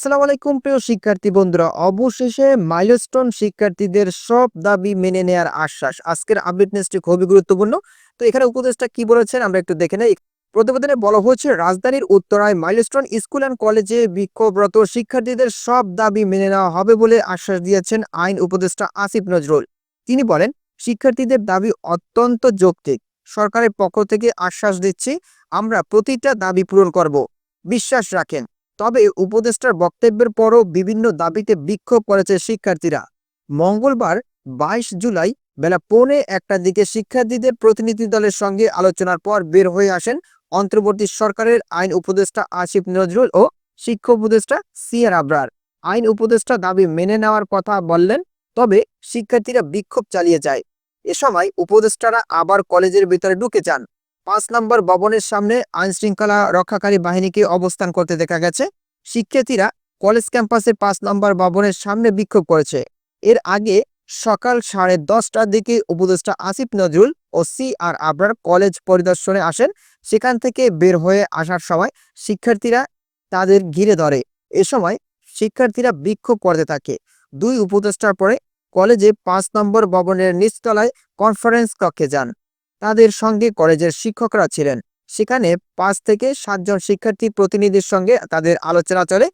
আসসালামু আলাইকুম, প্রিয় শিক্ষার্থী বন্ধুরা। অবশেষে মাইলস্টোন শিক্ষার্থীদের সব দাবি মেনে নেয়ার আশ্বাস। আজকের আপডেট নিউজটি খুবই গুরুত্বপূর্ণ। তো এখানে উপদেশটা কি বলেছেন আমরা একটু দেখে নেই। প্রতিবেদনে বলা হয়েছে, রাজধানীর উত্তরায় মাইলস্টোন স্কুল অ্যান্ড কলেজে বিক্ষোভরত শিক্ষার্থীদের সব দাবি মেনে নেওয়া হবে বলে আশ্বাস দিয়েছেন আইন উপদেষ্টা আসিফ নজরুল। তিনি বলেন, শিক্ষার্থীদের দাবি অত্যন্ত যৌক্তিক। সরকারের পক্ষ থেকে আশ্বাস দিচ্ছি, আমরা প্রতিটা দাবি পূরণ করব। বিশ্বাস রাখেন। তবে উপদেষ্টার বক্তব্যের পরও বিভিন্ন দাবিতে বিক্ষোভ করেছে শিক্ষার্থীরা। মঙ্গলবার বাইশ জুলাই বেলা পৌনে একটার দিকে শিক্ষার্থীদের প্রতিনিধি দলের সঙ্গে আলোচনার পর বের হয়ে আসেন অন্তর্বর্তী সরকারের আইন উপদেষ্টা আসিফ নজরুল ও শিক্ষা উপদেষ্টা সিয়ার আবরার। আইন উপদেষ্টা দাবি মেনে নেওয়ার কথা বললেন, তবে শিক্ষার্থীরা বিক্ষোভ চালিয়ে যায়। এ সময় উপদেষ্টারা আবার কলেজের ভিতরে ঢুকে যান। পাঁচ নম্বর ভবনের সামনে আইন শৃঙ্খলা রক্ষাকারী বাহিনীকে অবস্থান করতে দেখা গেছে। শিক্ষার্থীরা কলেজ ক্যাম্পাসের পাঁচ নম্বর ভবনের সামনে বিক্ষোভ করেছে। এর আগে সকাল সাড়ে দশটার দিকে উপদেষ্টা আসিফ নজরুল ও সি আর আবরার কলেজ পরিদর্শনে আসেন। সেখান থেকে বের হয়ে আসার সময় শিক্ষার্থীরা তাদের ঘিরে ধরে। এ সময় শিক্ষার্থীরা বিক্ষোভ করতে থাকে। দুই উপদেষ্টার পরে কলেজে পাঁচ নম্বর ভবনের নিচতলায় কনফারেন্স কক্ষে যান। তাদের সঙ্গে কলেজের শিক্ষকরা ছিলেন। সেখানে পাঁচ থেকে সাতজন শিক্ষার্থী প্রতিনিধির সঙ্গে তাদের আলোচনা চলে।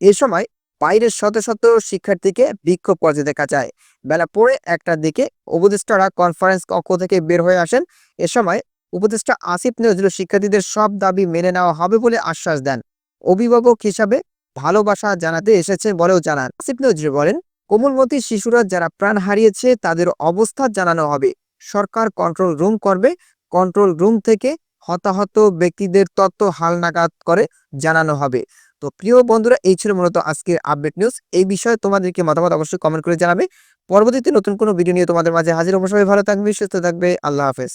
এ সময় বাইরের শত শত শিক্ষার্থীকে বিক্ষোভ করতে দেখা যায়। বেলা পরে একটার দিকে উপদেষ্টারা কনফারেন্স কক্ষ থেকে বের হয়ে আসেন। এ সময় উপদেষ্টা আসিফ নজরুল শিক্ষার্থীদের সব দাবি মেনে নেওয়া হবে বলে আশ্বাস দেন। অভিভাবক হিসাবে ভালোবাসা জানাতে এসেছেন বলেও জানান। আসিফ নজরুল বলেন, কোমলমতি শিশুরা যারা প্রাণ হারিয়েছে তাদের অবস্থা জানানো হবে। সরকার কন্ট্রোল রুম করবে। কন্ট্রোল রুম থেকে হতাহত ব্যক্তিদের তথ্য হালনাগাদ করে জানানো হবে। তো প্রিয় বন্ধুরা, এই ছিল মূলত আজকের আপডেট নিউজ। এই বিষয়ে তোমাদেরকে মতামত অবশ্যই কমেন্ট করে জানাবে। পরবর্তীতে নতুন কোনো ভিডিও নিয়ে তোমাদের মাঝে হাজির অবশ্যই ভালো থাকবে, সুস্থ থাকবে। আল্লাহ হাফেজ।